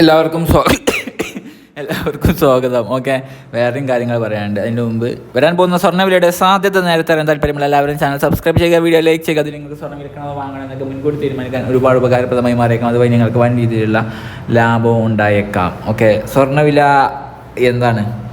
എല്ലാവർക്കും സ്വാഗതം എല്ലാവർക്കും സ്വാഗതം. ഓക്കെ. വേറെയും കാര്യങ്ങൾ പറയാനുണ്ട്. അതിന് മുമ്പ് വരാൻ പോകുന്ന സ്വർണവിലയുടെ സാധ്യത നേരത്തെ അറിയാൻ താല്പര്യമുള്ള എല്ലാവരും ചാനൽ സബ്സ്ക്രൈബ് ചെയ്യുക വീഡിയോ ലൈക്ക് ചെയ്യുക. അത് നിങ്ങൾക്ക് സ്വർണം വിൽക്കണോ വാങ്ങണോ എന്നൊക്കെ മുൻകൂട്ടി തീരുമാനിക്കാൻ ഒരുപാട് ഉപകാരപ്രദമായി മാറിയേക്കാം. അതുവഴി നിങ്ങൾക്ക് വൻ രീതിയിലുള്ള ലാഭവും ഉണ്ടായേക്കാം. ഓക്കെ. സ്വർണവില എന്താണ്?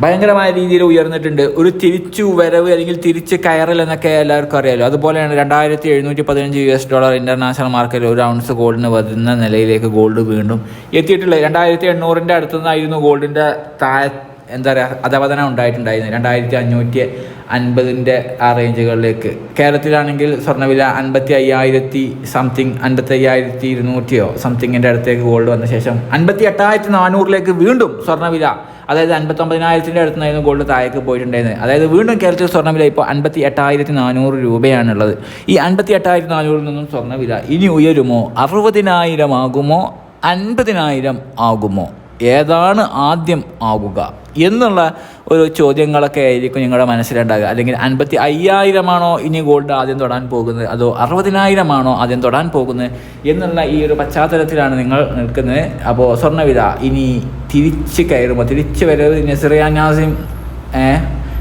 ഭയങ്കരമായ രീതിയിൽ ഉയർന്നിട്ടുണ്ട്. ഒരു തിരിച്ചു വരവ് അല്ലെങ്കിൽ തിരിച്ച് കയറൽ എന്നൊക്കെ എല്ലാവർക്കും അറിയാലോ. അതുപോലെയാണ് രണ്ടായിരത്തി എഴുന്നൂറ്റി പതിനഞ്ച് യു എസ് ഡോളർ ഇന്റർനാഷണൽ മാർക്കറ്റിൽ ഒരു ഔൺസ് ഗോൾഡിന് വരുന്ന നിലയിലേക്ക് ഗോൾഡ് വീണ്ടും എത്തിയിട്ടുള്ളത് രണ്ടായിരത്തി എണ്ണൂറിന്റെ അടുത്തുനിന്നായിരുന്നു ഗോൾഡിന്റെ താഴെ എന്താ പറയുക അധപതനം ഉണ്ടായിട്ടുണ്ടായിരുന്നത്. രണ്ടായിരത്തി അഞ്ഞൂറ്റി അൻപതിന്റെ ആ റേഞ്ചുകളിലേക്ക് കേരളത്തിലാണെങ്കിൽ സ്വർണവില അൻപത്തി അയ്യായിരത്തി സംതിങ് അൻപത്തി അയ്യായിരത്തി ഇരുന്നൂറ്റിയോ സംതിങ്ങിന്റെ അടുത്തേക്ക് ഗോൾഡ് വന്ന ശേഷം അൻപത്തി എട്ടായിരത്തി നാനൂറിലേക്ക് വീണ്ടും സ്വർണവില അതായത് അൻപത്തൊമ്പതിനായിരത്തിന്റെ അടുത്തുനിന്നായിരുന്നു ഗോൾഡ് താഴേക്ക് പോയിട്ടുണ്ടായിരുന്നത്. അതായത് വീണ്ടും കേരളത്തിൽ സ്വർണവില ഇപ്പോൾ അൻപത്തി എട്ടായിരത്തി നാനൂറ് രൂപയാണുള്ളത്. ഈ അൻപത്തി എട്ടായിരത്തി നാനൂറിൽ നിന്നും സ്വർണവില ഇനി ഉയരുമോ? അറുപതിനായിരം ആകുമോ? അൻപതിനായിരം ആകുമോ? ഏതാണ് ആദ്യം ആവുക എന്നുള്ള ഒരു ചോദ്യങ്ങളൊക്കെ ആയിരിക്കും നിങ്ങളുടെ മനസ്സിലുണ്ടാകുക. അല്ലെങ്കിൽ അൻപത്തി അയ്യായിരമാണോ ഇനി ഗോൾഡ് ആദ്യം തൊടാൻ പോകുന്നത്? അതോ അറുപതിനായിരമാണോ ആദ്യം തൊടാൻ പോകുന്നത്? എന്നുള്ള ഈ ഒരു പശ്ചാത്തലത്തിലാണ് നിങ്ങൾ നിൽക്കുന്നത്. അപ്പോൾ സ്വർണവില ഇനി തിരിച്ച് കയറുമ്പോൾ തിരിച്ച് വരവ് നസിറിയാനാസിം ഏ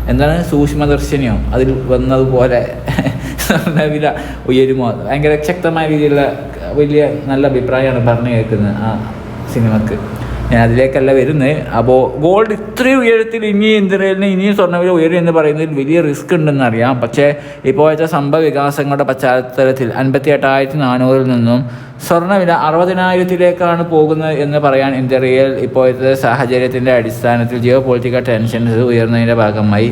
എന്താണ്? സൂക്ഷ്മദർശിനിയോ? അതിൽ വന്നതുപോലെ സ്വർണവില ഉയരുമോ? ഭയങ്കര ശക്തമായ രീതിയിലുള്ള വലിയ നല്ല അഭിപ്രായമാണ് പറഞ്ഞു കേൾക്കുന്നത് ആ സിനിമക്ക്. ഞാൻ അതിലേക്കല്ല വരുന്നത് അപ്പോൾ ഗോൾഡ് ഇത്രയും ഉയരത്തിൽ ഇനി എന്തിനേലിന് ഇനിയും സ്വർണവില ഉയരും എന്ന് പറയുന്നതിൽ വലിയ റിസ്ക് ഉണ്ടെന്ന് അറിയാം പക്ഷേ ഇപ്പോഴത്തെ സംഭവ വികാസങ്ങളുടെ പശ്ചാത്തലത്തിൽ അൻപത്തി എട്ടായിരത്തി നാനൂറിൽ നിന്നും സ്വർണവില അറുപതിനായിരത്തിലേക്കാണ് പോകുന്നത് എന്ന് പറയാൻ ഇന്ത്യയിൽ ഇപ്പോഴത്തെ സാഹചര്യത്തിന്റെ അടിസ്ഥാനത്തിൽ ജിയോ പൊളിറ്റിക്കൽ ടെൻഷൻസ് ഉയർന്നതിന്റെ ഭാഗമായി.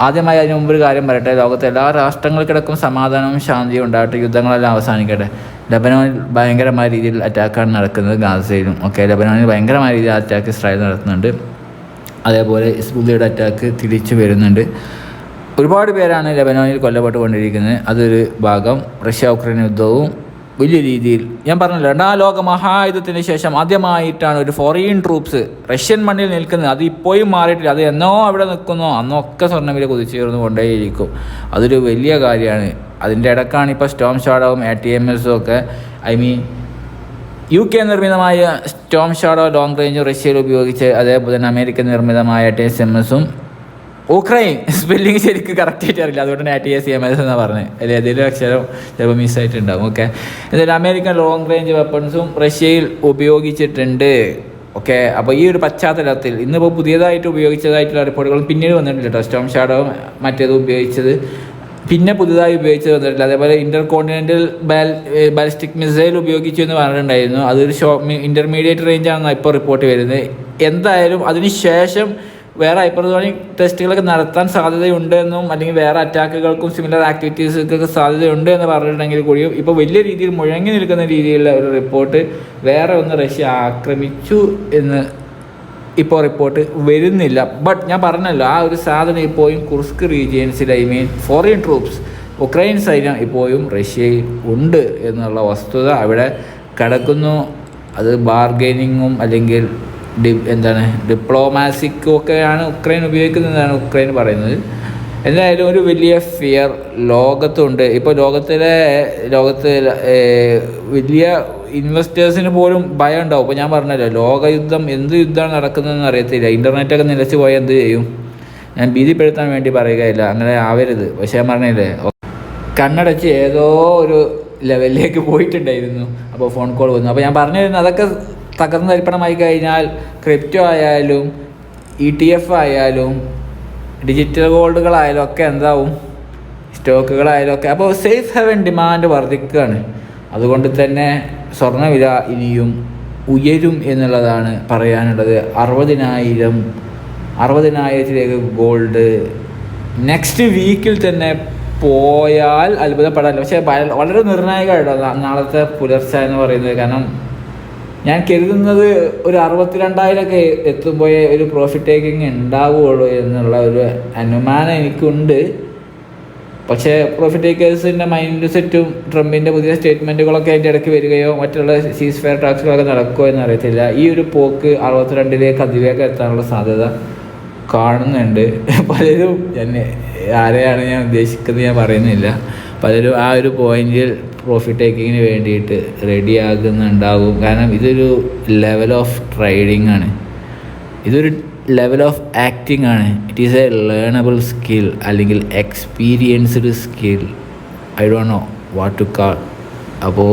ആദ്യമായി അതിന് മുമ്പ് ഒരു കാര്യം പറയട്ടെ. ലോകത്തെ എല്ലാ രാഷ്ട്രങ്ങൾക്കിടക്കും സമാധാനവും ശാന്തിയും ഉണ്ടാകട്ടെ. യുദ്ധങ്ങളെല്ലാം അവസാനിക്കട്ടെ. ലബനോനിൽ ഭയങ്കരമായ രീതിയിൽ അറ്റാക്കാണ് നടക്കുന്നത് ഗാസയിലും. ഒക്കെ ലബനോനിൽ ഭയങ്കരമായ രീതിയിൽ അറ്റാക്ക് ഇസ്രായേൽ നടത്തുന്നുണ്ട് അതേപോലെ ഇസ്ബുദ്ധിയുടെ അറ്റാക്ക് തിരിച്ചു വരുന്നുണ്ട്. ഒരുപാട് പേരാണ് ലബനോനിൽ കൊല്ലപ്പെട്ടുകൊണ്ടിരിക്കുന്നത്. അതൊരു ഭാഗം റഷ്യ ഉക്രൈൻ യുദ്ധവും വലിയ രീതിയിൽ. ഞാൻ പറഞ്ഞല്ലോ രണ്ടാം ലോക മഹായുദ്ധത്തിന് ശേഷം ആദ്യമായിട്ടാണ് ഒരു ഫോറിൻ ട്രൂപ്സ് റഷ്യൻ മണ്ണിൽ നിൽക്കുന്നത്. അത് ഇപ്പോഴും മാറിയിട്ടില്ല. അത് എന്നോ അവിടെ നിൽക്കുന്നോ അന്നൊക്കെ സ്വർണവില കുതിച്ചുയർന്നു കൊണ്ടേയിരിക്കും. അതൊരു വലിയ കാര്യമാണ്. അതിന്റെ ഇടക്കാണ് ഇപ്പോൾ സ്റ്റോം ഷാഡോവും എ ടി എം എസും ഒക്കെ. ഐ മീൻ യു കെ നിർമ്മിതമായ സ്റ്റോം ഷാഡോ ലോങ് റേഞ്ച് റഷ്യയിൽ ഉപയോഗിച്ച് അതേപോലെ തന്നെ അമേരിക്കൻ നിർമ്മിതമായ ടി എസ് എം എസും ഉക്രൈൻ. സ്പെല്ലിങ് ശരിക്കും കറക്റ്റ് ആയിട്ട് അറിയില്ല. അതുകൊണ്ട് ഞാൻ ടി എസ് എം എസ് എന്നാണ് പറഞ്ഞത് അല്ലെങ്കിൽ ഏതെങ്കിലും അക്ഷരം ചിലപ്പോൾ മിസ്സായിട്ടുണ്ടാകും ഓക്കെ എന്തായാലും അമേരിക്കൻ ലോങ് റേഞ്ച് വെപ്പൺസും റഷ്യയിൽ ഉപയോഗിച്ചിട്ടുണ്ട്. ഓക്കെ അപ്പോൾ ഈ ഒരു പശ്ചാത്തലത്തിൽ ഇന്നിപ്പോൾ പുതിയതായിട്ട് ഉപയോഗിച്ചതായിട്ടുള്ള റിപ്പോർട്ടുകൾ പിന്നീട് വന്നിട്ടില്ല കേട്ടോ സ്റ്റോം ഷാഡോ മറ്റേത് ഉപയോഗിച്ചത്. പിന്നെ പുതുതായി ഉപയോഗിച്ച് വന്നിട്ടില്ല. അതേപോലെ ഇന്റർ കോണ്ടിനെന്റൽ ബാലിസ്റ്റിക് മിസൈൽ ഉപയോഗിച്ചു എന്ന് പറഞ്ഞിട്ടുണ്ടായിരുന്നു. അതൊരു ഷോ ഇന്റർമീഡിയറ്റ് റേഞ്ചാണെന്നാണ് ഇപ്പോൾ റിപ്പോർട്ട് വരുന്നത്. എന്തായാലും അതിന് ശേഷം വേറെ ഹൈപ്പർസോണിക് ടെസ്റ്റുകളൊക്കെ നടത്താൻ സാധ്യതയുണ്ട് എന്നും അല്ലെങ്കിൽ വേറെ അറ്റാക്കുകൾക്കും സിമിലർ ആക്ടിവിറ്റീസുകൾക്ക് സാധ്യതയുണ്ട് എന്ന് പറഞ്ഞിട്ടുണ്ടെങ്കിൽ കൂടിയും ഇപ്പോൾ വലിയ രീതിയിൽ മുഴങ്ങി നിൽക്കുന്ന രീതിയിലുള്ള ഒരു റിപ്പോർട്ട് വേറെ ഒന്ന് റഷ്യ ആക്രമിച്ചു എന്ന് ഇപ്പോൾ റിപ്പോർട്ട് വരുന്നില്ല. ബട്ട് ഞാൻ പറഞ്ഞല്ലോ ആ ഒരു സാധനം ഇപ്പോഴും Kursk റീജിയൻസിൽ I mean foreign troops Ukraine സൈന്യം ഇപ്പോഴും റഷ്യയിൽ ഉണ്ട് എന്നുള്ള വസ്തുത അവിടെ കിടക്കുന്നു. അത് ബാർഗൈനിങ്ങും അല്ലെങ്കിൽ ഡി എന്താണ് ഡിപ്ലോമാസിക്കൊക്കെയാണ് ഉക്രൈൻ എന്നാണ് ഉക്രൈൻ പറയുന്നത്. എന്തായാലും ഒരു വലിയ ഫിയർ ലോകത്തുണ്ട്. ഇപ്പോൾ ലോകത്തിലെ ലോകത്ത് വലിയ ഇൻവെസ്റ്റേഴ്സിന് പോലും ഭയം ഉണ്ടാവും. ഇപ്പോൾ ഞാൻ പറഞ്ഞല്ലോ ലോകയുദ്ധം എന്ത് യുദ്ധമാണ് നടക്കുന്നതെന്ന് അറിയത്തില്ല. ഇന്റർനെറ്റൊക്കെ നിലച്ച് പോയാൽ എന്ത് ചെയ്യും? ഞാൻ ഭീതിപ്പെടുത്താൻ വേണ്ടി പറയുകയില്ല. അങ്ങനെ ആവരുത്. പക്ഷേ ഞാൻ പറഞ്ഞില്ലേ കണ്ണടച്ച് ഏതോ ഒരു ലെവലിലേക്ക് പോയിട്ടുണ്ടായിരുന്നു. അപ്പോൾ ഫോൺ കോൾ വന്നു. അപ്പോൾ ഞാൻ പറഞ്ഞിരുന്നു അതൊക്കെ തകർന്ന് തരിപ്പണമായി കഴിഞ്ഞാൽ ക്രിപ്റ്റോ ആയാലും ഇ ടി എഫ് ആയാലും ഡിജിറ്റൽ ഗോൾഡുകളായാലും ഒക്കെ എന്താവും? സ്റ്റോക്കുകളായാലും ഒക്കെ. അപ്പോൾ സേഫ് ഹെവൻ ഡിമാൻഡ് വർദ്ധിക്കുകയാണ്. അതുകൊണ്ട് തന്നെ സ്വർണവില ഇനിയും ഉയരും എന്നുള്ളതാണ് പറയാനുള്ളത്. അറുപതിനായിരം അറുപതിനായിരത്തിലേക്ക് ഗോൾഡ് നെക്സ്റ്റ് വീക്കിൽ തന്നെ പോയാൽ അത്ഭുതപ്പെടാനില്ല. പക്ഷേ വളരെ നിർണായകമായിട്ടോ നാളത്തെ പുലർച്ചെ എന്ന് പറയുന്നത്. കാരണം ഞാൻ കരുതുന്നത് ഒരു അറുപത്തിരണ്ടായിരമൊക്കെ എത്തുമ്പോഴേ ഒരു പ്രോഫിറ്റ് ടേക്കിംഗ് ഉണ്ടാവുകയുള്ളൂ എന്നുള്ള ഒരു അനുമാനം എനിക്കുണ്ട്. പക്ഷേ പ്രോഫിറ്റ് ടേക്കേഴ്സിന്റെ മൈൻഡ് സെറ്റും ട്രംപിന്റെ പുതിയ സ്റ്റേറ്റ്മെന്റുകളൊക്കെ അതിന്റെ ഇടയ്ക്ക് വരികയോ മറ്റുള്ള സീസ് ഫെയർ ടാക്സുകളൊക്കെ നടക്കുമോ എന്ന് അറിയത്തില്ല. ഈ ഒരു പോക്ക് അറുപത്തിരണ്ടിലേക്ക് അതിവേഗം എത്താനുള്ള സാധ്യത കാണുന്നുണ്ട്. പലരും എന്നെ ആരെയാണ് ഞാൻ ഉദ്ദേശിക്കുന്നത് ഞാൻ പറയുന്നില്ല. പലരും ആ ഒരു പോയിന്റിൽ പ്രോഫിറ്റ് ടേക്കിങ്ങിന് വേണ്ടിയിട്ട് റെഡി ആകുന്നുണ്ടാകും. കാരണം ഇതൊരു ലെവൽ ഓഫ് ട്രേഡിംഗ് ആണ്. ഇതൊരു ലെവൽ ഓഫ് ആക്ടിങ് ആണ്. It is a learnable skill അല്ലെങ്കിൽ experienced skill I don't know what to call അപ്പോൾ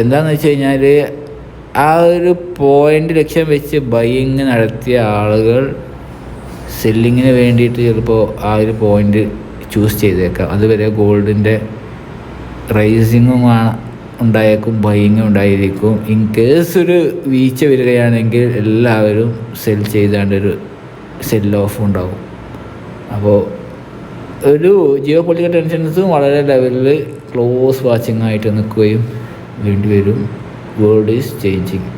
എന്താണെന്ന് വെച്ച് കഴിഞ്ഞാൽ ആ ഒരു പോയിന്റ് ലക്ഷ്യം വെച്ച് ബൈയിങ് നടത്തിയ ആളുകൾ സെല്ലിങ്ങിന് വേണ്ടിയിട്ട് ചിലപ്പോൾ ആ ഒരു പോയിന്റ് ചൂസ് ചെയ്തേക്കാം. അതുവരെ ഗോൾഡിന്റെ റൈസിങ്ങും ഉണ്ടായേക്കും ബൈയിങ്ങും ഉണ്ടായിരിക്കും. ഇൻ കേസ് ഒരു വീഴ്ച വരികയാണെങ്കിൽ എല്ലാവരും സെൽ ചെയ്താണ്ടൊരു സെൽ ഓഫ് ഉണ്ടാവും. അപ്പോൾ ഒരു ജിയോ പൊളിറ്റിക്കൽ ടെൻഷൻസും വളരെ ലെവലിൽ ക്ലോസ് വാച്ചിങ് ആയിട്ട് നിൽക്കുകയും വേണ്ടി വരും. വേൾഡ് ഈസ് ചേഞ്ചിങ്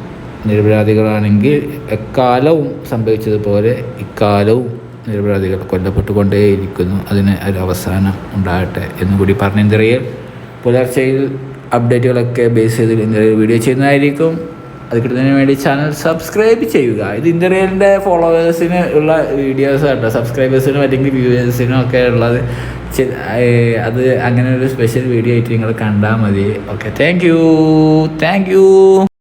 നിരപരാധികളാണെങ്കിൽ എക്കാലവും സംഭവിച്ചതുപോലെ ഇക്കാലവും നിരപരാധികൾ കൊല്ലപ്പെട്ടുകൊണ്ടേയിരിക്കുന്നു. അതിന് ഒരു അവസാനം ഉണ്ടാകട്ടെ എന്നുകൂടി പറഞ്ഞെന്തറിയാൻ പുലർച്ചയിൽ അപ്ഡേറ്റുകളൊക്കെ ബേസ് ചെയ്ത് ഇന്ത്യ വീഡിയോ ചെയ്യുന്നതായിരിക്കും. അത് കിട്ടുന്നതിന് വേണ്ടി ചാനൽ സബ്സ്ക്രൈബ് ചെയ്യുക. ഇത് ഇന്ത്യയിലെ ഫോളോവേഴ്സിന് ഉള്ള വീഡിയോസ് കേട്ടോ. സബ്സ്ക്രൈബേഴ്സിനും അല്ലെങ്കിൽ വ്യൂവേഴ്സിനും ഒക്കെ ഉള്ളത്. അത് അങ്ങനെ ഒരു സ്പെഷ്യൽ വീഡിയോ ആയിട്ട് നിങ്ങൾ കണ്ടാൽ മതി. Okay thank you thank you